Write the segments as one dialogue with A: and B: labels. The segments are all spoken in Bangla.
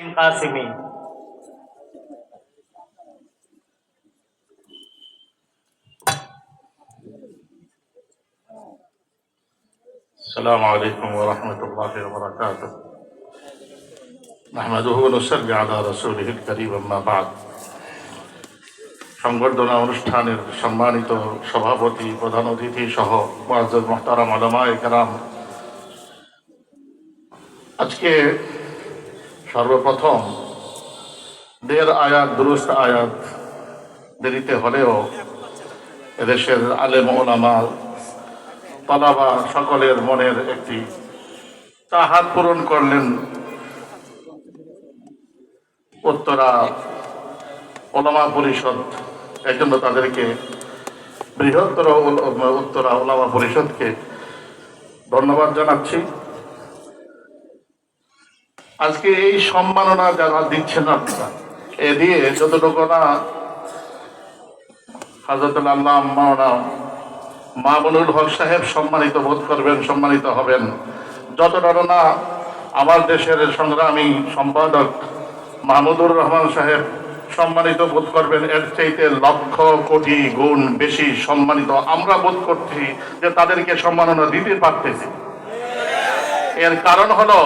A: কাসিমি
B: السلام عليكم ورحمة الله وبركاته نحمده ونصلي على رسوله الكريم أما بعد সংবর্ধনা অনুষ্ঠানের সম্মানিত সভাপতি প্রধান অতিথি সহ মুআজ্জাজ মোহতারাম আলমায় কেরাম আজকে সর্বপ্রথম দেড় আয়াত, দুরুস্ত আয়াত দেরিতে হলেও এদেশের আলেম ওলামা তলাবা সকলের মনের একটি চাহাত পূরণ করলেন। উত্তরা ওলামা পরিষদ এই জন্য তাদেরকে বৃহত্তর উত্তরা ওলামা পরিষদকে ধন্যবাদ জানাচ্ছি। আজকে এই সম্মাননা যারা দিচ্ছেন আপনারা, এ দিয়ে যতটুকু না হাজরতুল আল্লাহ মাওলানা মামুনুল হক সাহেব সম্মানিত বোধ করবেন, সম্মানিত হবেন। যতটা না আমার দেশের সংগ্রামী সম্পাদক মাহমুদুর রহমান সাহেব সম্মানিত বোধ করবেন, এর চাইতে লক্ষ কোটি গুণ বেশি সম্মানিত আমরা বোধ করছি যে তাদেরকে সম্মাননা দিতে পারতেছি। এর কারণ হলো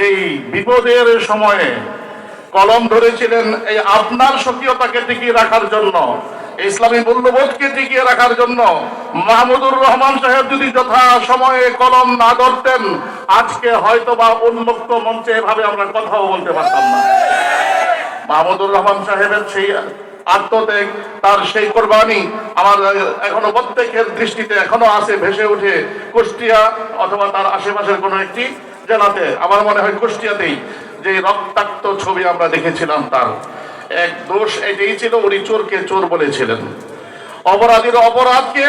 B: যেই বিপদের সময়ে কলম ধরেছিলেন এই আপনার সক্রিয়তাকে টিকিয়ে রাখার জন্য, ইসলামী মূল্যবোধকে টিকিয়ে রাখার জন্য মাহমুদুর রহমান সাহেব যদি যথা সময়ে কলম না ধরতেন, আজকে হয়তো বা উন্মুক্ত মঞ্চে এভাবে আমরা কথাও বলতে পারতাম না। মাহমুদুর রহমান সাহেবের সেই আত্মত্যাগ, তার সেই কোরবানি আমার এখনও প্রত্যেকের দৃষ্টিতে এখনও আছে, ভেসে উঠে কুষ্টিয়া অথবা তার আশেপাশের কোনো একটি জেলাতে, আমার মনে হয় কুষ্টিয়াতেই, যে রক্তাক্ত ছবি আমরা দেখেছিলাম তার। এক দোষ এটাই ছিল, উনি চোরকে চোর বলেছিলেন। অপরাধীর অপরাধকে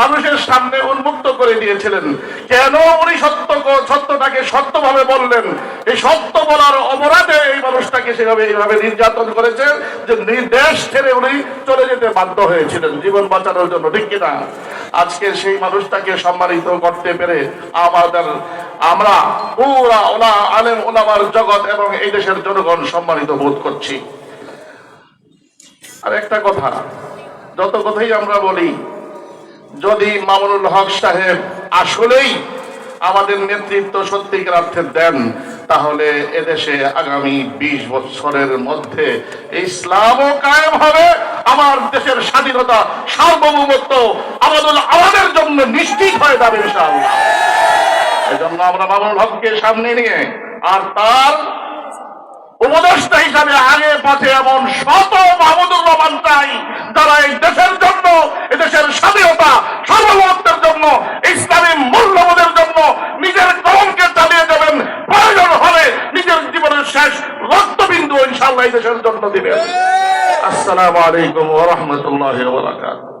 B: মানুষের সামনে উন্মুক্ত করে দিয়েছিলেন। কেন উনি সত্য সত্যটাকে সত্যভাবে বললেন? এই সত্য বলার অপরাধে এই মানুষটাকে সেভাবে এইভাবে নির্যাতন করেছে যে নির্দেশ ছেড়ে উনি চলে যেতে বাধ্য হয়েছিলেন, জীবন বাঁচানোর জন্য, ঠিক কিনা? আজকে সেই মানুষটাকে সম্মানিত করতে পেরে আমাদের আমরা পুরা ওলা আলেম ওলামার জগৎ এবং এই দেশের জনগণ সম্মানিত বোধ করছি। আর একটা কথা, যত কথাই আমরা বলি, যদি মামুনুল হক সাহেব আসলেই আমাদের নেতৃত্ব সত্যিকার অর্থে দেন, তাহলে এদেশে আগামী বিশ বছরের মধ্যে ইসলামও কায়েম হবে, আমার দেশের স্বাধীনতা সার্বভৌমত্ব আমাদের আমাদের জন্য নিশ্চিত হয়ে যাবে ইনশাআল্লাহ। এজন্য আমরা মামুনুল হককে সামনে নিয়ে আর তার উপদেষ্টা হিসাবে আগে পথে এমন শত মাহমুদুর রহমান চাই, যারা এই দেশের জন্য এদেশের স্বাধীনতা, সার্বভৌমত্বের জন্য, ইসলামী মূল্যবোধের জন্য নিজের কলমকে চালিয়ে যাবেন, প্রয়োজন হলে নিজের জীবনের শেষ রক্তবিন্দু ইনশাল্লাহ এই দেশের জন্য দিবেন। আসসালামু আলাইকুম ওয়া রাহমাতুল্লাহি ওয়া বারাকাতুহু।